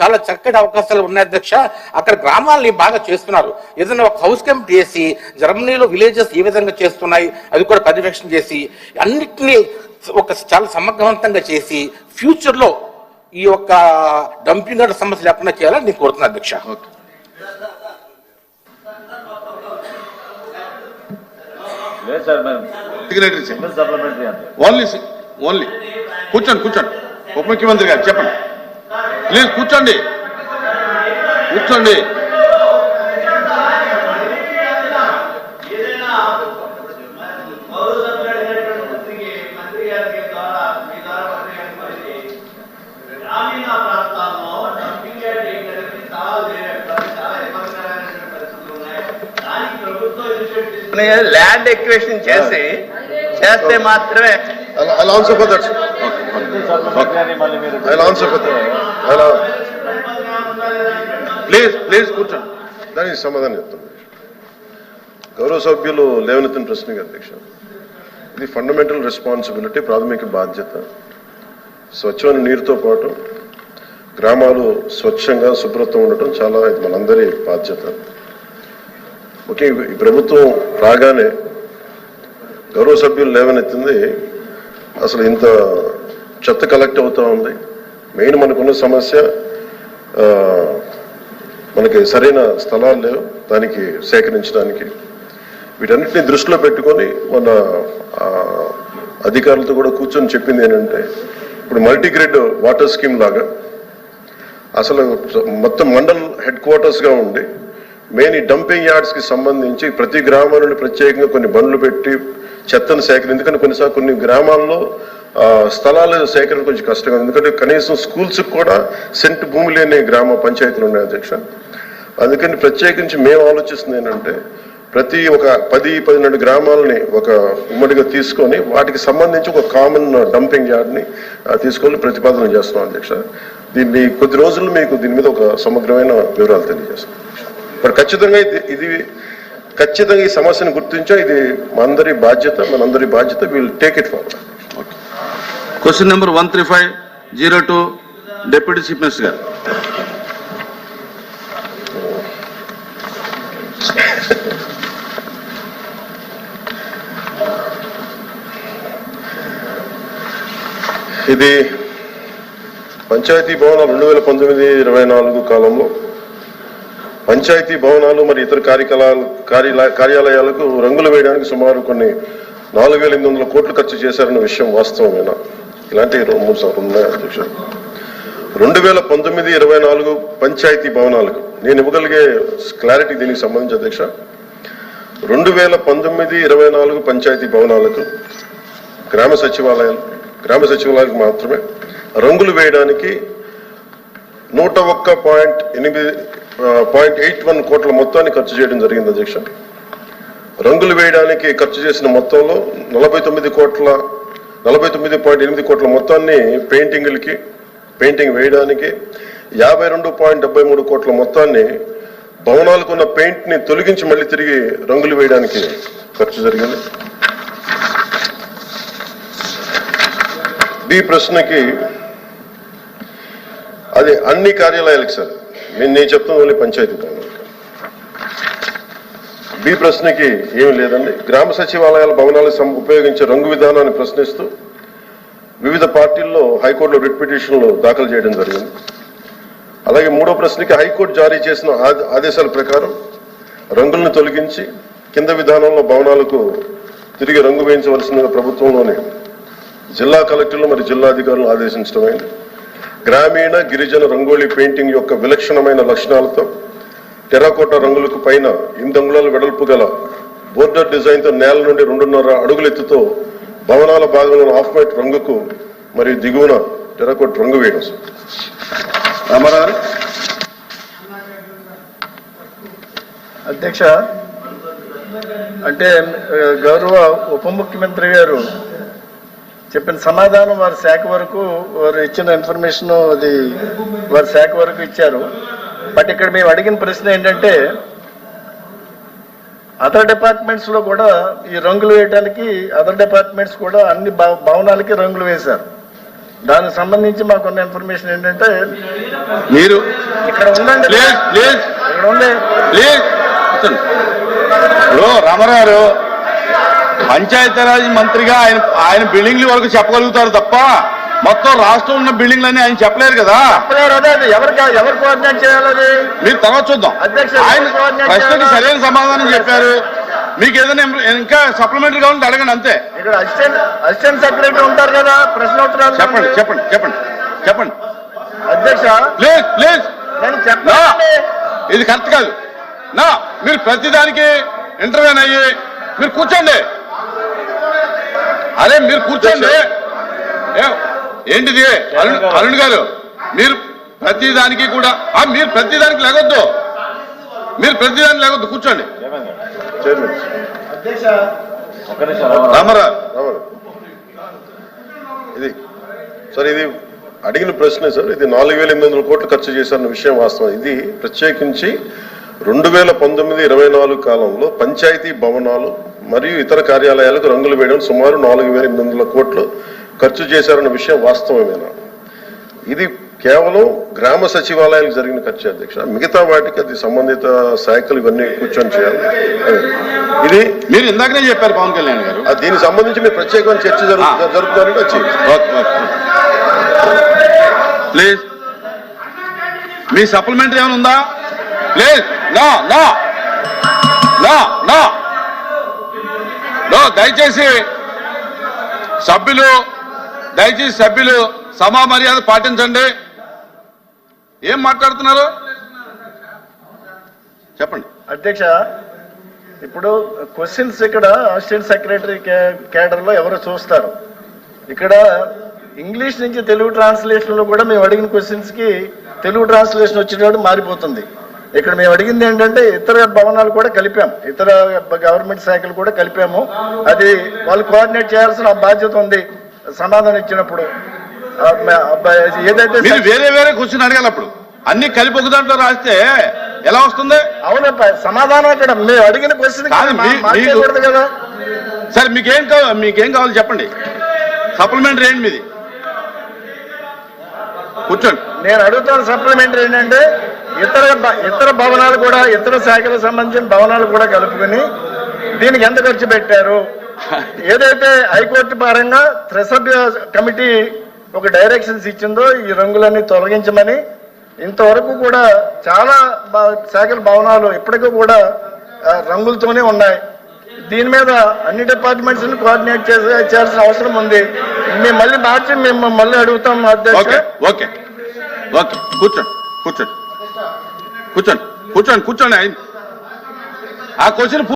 చాలా చక్కటి అవకాశాలు ఉన్నాయి అధ్యక్ష. అక్కడ గ్రామాలని బాగా చేస్తున్నారు. ఏదైనా ఒక హౌస్ క్యాంప్ చేసి జర్మనీలో విలేజెస్ ఏ విధంగా చేస్తున్నాయి అది కూడా పర్యవేక్షణ చేసి అన్నిటినీ ఒక చాలా సమగ్రవంతంగా చేసి ఫ్యూచర్లో ఈ యొక్క డంపింగ్ యార్డ్ సమస్య లేకుండా చేయాలని నేను కోరుతున్నాను అధ్యక్ష. ఓన్లీ ఓన్లీ కూర్చోండి కూర్చోండి. ఉప ముఖ్యమంత్రి గారు చెప్పండి. ప్లీజ్ కూర్చోండి. కూర్చోండి. ల్యాండ్ ఎక్వేషన్ చేసి చేస్తే మాత్రమే for that. సింగిల్ సప్లిమెంటరీ అని మళ్ళీ మీరు హలో ప్లీజ్ ప్లీజ్ కూర్చోండి. దానికి సమాధానం చెప్తాను. గౌరవ సభ్యులు లేవనెత్తిన ప్రశ్నకి అధ్యక్ష ఇది ఫండమెంటల్ రెస్పాన్సిబిలిటీ ప్రాథమిక బాధ్యత. స్వచ్ఛమైన నీరుతో పాటు గ్రామాలు స్వచ్ఛంగా శుభ్రత ఉండటం చాలా ఇది మనందరి బాధ్యత. ముఖ్యంగా ఈ ప్రభుత్వం రాగానే గౌరవ సభ్యులు లేవనెత్తింది. అసలు ఇంత చెత్త కలెక్ట్ అవుతూ ఉంది. మెయిన్ మనకున్న సమస్య మనకి సరైన స్థలాలు లేవు దానికి సేకరించడానికి. వీటన్నిటిని దృష్టిలో పెట్టుకొని మన అధికారులతో కూడా కూర్చొని చెప్పింది ఏంటంటే ఇప్పుడు మల్టీగ్రిడ్ వాటర్ స్కీమ్ లాగా అసలు మొత్తం మండల్ హెడ్ క్వార్టర్స్గా ఉండి మెయిన్ ఈ డంపింగ్ యార్డ్స్కి సంబంధించి ప్రతి గ్రామం నుండి ప్రత్యేకంగా కొన్ని బండ్లు పెట్టి చెత్తను సేకరణ ఎందుకంటే కొన్నిసార్లు కొన్ని గ్రామాల్లో స్థలాలు స్థలాల సేకరణ కొంచెం కష్టంగా ఎందుకంటే కనీసం స్కూల్స్కి కూడా సెంట్ భూమి లేని గ్రామ పంచాయతీలు ఉన్నాయి అధ్యక్ష. అందుకని ప్రత్యేకించి మేము ఆలోచిస్తుంది ఏంటంటే ప్రతి ఒక పది పన్నెండు గ్రామాలని ఒక ఉమ్మడిగా తీసుకొని వాటికి సంబంధించి ఒక కామన్ డంపింగ్ యార్డ్ని తీసుకొని ప్రతిపాదన చేస్తున్నాం అధ్యక్ష. దీన్ని కొద్ది రోజులు మీకు దీని మీద ఒక సమగ్రమైన వివరాలు తెలియజేస్తాం. ఇప్పుడు ఖచ్చితంగా ఇది ఇది ఖచ్చితంగా ఈ సమస్యను గుర్తించాం ఇది మనందరి బాధ్యత మనందరి బాధ్యత will take it forward question number one three five zero two deputy chief minister గారు. ఇది పంచాయతీ భవనాలు రెండు వేల పంతొమ్మిది ఇరవై నాలుగు కాలంలో పంచాయతీ భవనాలు మరి ఇతర కార్యకలాలు కార్యాలయాలకు రంగులు వేయడానికి సుమారు కొన్ని నాలుగు వేల ఎనిమిది వందల కోట్లు ఖర్చు చేశారన్న విషయం వాస్తవమేనా? ఇలాంటి రెండు మూడు సార్లు ఉన్నాయి అధ్యక్ష? రెండు వేల పంతొమ్మిది ఇరవై నాలుగు పంచాయతీ భవనాలకు నేను ఇవ్వగలిగే క్లారిటీ దీనికి సంబంధించి అధ్యక్ష. రెండు వేల పంతొమ్మిది ఇరవై నాలుగు పంచాయతీ భవనాలకు గ్రామ సచివాలయాలు గ్రామ సచివాలయాలకు మాత్రమే రంగులు వేయడానికి నూట ఒక్క పాయింట్ ఎనిమిది పాయింట్ ఎయిట్ వన్ కోట్ల మొత్తాన్ని ఖర్చు చేయడం జరిగింది అధ్యక్ష. రంగులు వేయడానికి ఖర్చు చేసిన మొత్తంలో నలభై తొమ్మిది కోట్ల నలభై తొమ్మిది పాయింట్ ఎనిమిది కోట్ల మొత్తాన్ని పెయింటింగ్లకి పెయింటింగ్ వేయడానికి యాభై రెండు పాయింట్ డెబ్బై మూడు కోట్ల మొత్తాన్ని భవనాలకు ఉన్న పెయింట్ని తొలగించి మళ్ళీ తిరిగి రంగులు వేయడానికి ఖర్చు జరిగింది. బి ప్రశ్నకి అది అన్ని కార్యాలయాలకు సార్. నేను నేను చెప్తాను ఓన్లీ పంచాయతీ భవనాలకు బి ప్రశ్నకి ఏమి లేదండి. గ్రామ సచివాలయాల భవనాలకు ఉపయోగించే రంగు విధానాన్ని ప్రశ్నిస్తూ వివిధ పార్టీల్లో హైకోర్టులో రిట్ పిటిషన్లు దాఖలు చేయడం జరిగింది. అలాగే మూడో ప్రశ్నకి హైకోర్టు జారీ చేసిన ఆదేశాల ప్రకారం రంగులను తొలగించి కింద విధానంలో భవనాలకు తిరిగి రంగు వేయించవలసిన ప్రభుత్వంలోని జిల్లా కలెక్టర్లు మరియు జిల్లా అధికారులు ఆదేశించడమైంది. గ్రామీణ గిరిజన రంగోలీ పెయింటింగ్ యొక్క విలక్షణమైన లక్షణాలతో టెరాకోట రంగులకు పైన ఇందంగుళాల వెడల్పు గల బోర్డర్ డిజైన్తో నేల నుండి రెండున్నర అడుగుల ఎత్తుతో భవనాల భాగంలో ఆఫ్ వైట్ రంగుకు మరియు దిగువన టెరాకోట రంగు వేయడం. రామారావు అధ్యక్ష అంటే గౌరవ ఉప ముఖ్యమంత్రి గారు చెప్పిన సమాధానం వారి శాఖ వరకు వారు ఇచ్చిన ఇన్ఫర్మేషన్ అది వారి శాఖ వరకు ఇచ్చారు. బట్ ఇక్కడ మేము అడిగిన ప్రశ్న ఏంటంటే అదర్ డిపార్ట్మెంట్స్లో కూడా ఈ రంగులు వేయడానికి అదర్ డిపార్ట్మెంట్స్ కూడా అన్ని భవ- భవనాలకి రంగులు వేశారు. దానికి సంబంధించి మాకున్న ఇన్ఫర్మేషన్ ఏంటంటే మీరు ఇక్కడ ప్లీజ్ ఇక్కడ. ఇప్పుడు రామారావు పంచాయతీరాజ్ మంత్రిగా ఆయన ఆయన బిల్డింగ్ల వరకు చెప్పగలుగుతారు తప్ప మొత్తం రాష్ట్రం ఉన్న బిల్డింగ్లన్నీ ఆయన చెప్పలేరు కదా. ఎవరు కోఆర్డినేట్ చేయాలి మీరు తర్వాత చూద్దాం. ఆయన ప్రశ్నకి? సరైన సమాధానం చెప్పారు. మీకు ఏదైనా ఇంకా సప్లిమెంటరీ కావాలంటే అడగండి అంతే. ఇక్కడ అసిస్టెంట్ అసిస్టెంట్ సెక్రటరీ ఉంటారు కదా ప్రశ్నోత్తరాలు చెప్పండి చెప్పండి చెప్పండి చెప్పండి. అధ్యక్ష ప్లీజ్ ప్లీజ్ నేను నా. చెప్పండి ఇది కరెక్ట్ కాదు. నా మీరు ప్రతిదానికి ఇంటర్వ్యూన్ అయ్యి మీరు కూర్చోండి. అదే మీరు కూర్చోండి. ఏంటిది? అరుణ్ అరుణ్ గారు మీరు ప్రతిదానికి కూడా ఆ, మీరు ప్రతిదానికి లేగొద్దు మీరు ప్రతిదానికి లేగొద్దు కూర్చోండి. ఇది సార్ ఇది అడిగిన ప్రశ్నే సార్ ఇది నాలుగు వేల ఎనిమిది వందల కోట్లు ఖర్చు చేశారన్న విషయం వాస్తవం. ఇది ప్రత్యేకించి రెండు వేల పంతొమ్మిది ఇరవై నాలుగు కాలంలో పంచాయతీ భవనాలు మరియు ఇతర కార్యాలయాలకు రంగులు వేయడం సుమారు నాలుగు వేల ఎనిమిది వందల కోట్లు ఖర్చు చేశారన్న విషయం వాస్తవమేనా? ఇది కేవలం గ్రామ సచివాలయాలకు జరిగిన ఖర్చు అధ్యక్ష. మిగతా వాటికి అది సంబంధిత శాఖలు ఇవన్నీ కూర్చొని చేయాలి. ఇది మీరు ఇందాకనే చెప్పారు పవన్ కళ్యాణ్ గారు. దీనికి సంబంధించి మీరు ప్రత్యేకమైన చర్చ జరుగు జరుపుతారంటే వచ్చి. ప్లీజ్. మీ సప్లిమెంటరీ ఏమైనా ఉందా? ప్లీజ్. నా నా. నా నో. దయచేసి సభ్యులు దయచేసి సభ్యులు సమా మర్యాద పాటించండి. ఏం మాట్లాడుతున్నారు? చెప్పండి. అధ్యక్ష ఇప్పుడు క్వశ్చన్స్ ఇక్కడ అసిస్టెంట్ సెక్రటరీ కేడర్లో ఎవరు చూస్తారు? ఇక్కడ ఇంగ్లీష్ నుంచి తెలుగు ట్రాన్స్లేషన్లో కూడా మేము అడిగిన క్వశ్చన్స్కి తెలుగు ట్రాన్స్లేషన్ వచ్చేటప్పుడు మారిపోతుంది. ఇక్కడ మేము అడిగింది ఏంటంటే ఇతర భవనాలు కూడా కలిపాం. ఇతర గవర్నమెంట్ శాఖలు కూడా కలిపాము. అది వాళ్ళు కోఆర్డినేట్ చేయాల్సిన బాధ్యత ఉంది. సమాధానం ఇచ్చినప్పుడు. ఏదైతే మీరు వేరే వేరే క్వశ్చన్ అడగాలి అప్పుడు. అన్ని కలిపి ఒక దాంట్లో రాస్తే ఎలా వస్తుంది? అవునప్ప సమాధానం ఇక్కడ మేము అడిగిన క్వశ్చన్ కాదు, సరే మీకేం కావాలి మీకేం కావాలి చెప్పండి. సప్లిమెంటరీ ఏంటి మీది? కూర్చోండి. నేను అడుగుతున్న సప్లిమెంటరీ ఏంటంటే ఇతర భ- ఇతర భవనాలు కూడా ఇతర శాఖలకు సంబంధించిన భవనాలు కూడా కలుపుకొని దీనికి ఎంత ఖర్చు పెట్టారు? ఏదైతే హైకోర్టు పరంగా త్రిసభ్య కమిటీ ఒక డైరెక్షన్స్ ఇచ్చిందో ఈ రంగులన్నీ తొలగించమని ఇంతవరకు కూడా చాలా శాఖల భవనాలు ఇప్పటికీ కూడా రంగులతోనే ఉన్నాయి. దీని మీద అన్ని డిపార్ట్మెంట్స్ కోఆర్డినేట్ చేసే చేయాల్సిన అవసరం ఉంది. మేము మళ్ళీ మార్చి మేము మళ్ళీ అడుగుతాం అధ్యక్ష. Okay okay okay. కూర్చోండి కూర్చోండి. కూర్చోండి కూర్చోండి కూర్చోండి. ఆయన ఆ క్వశ్చన్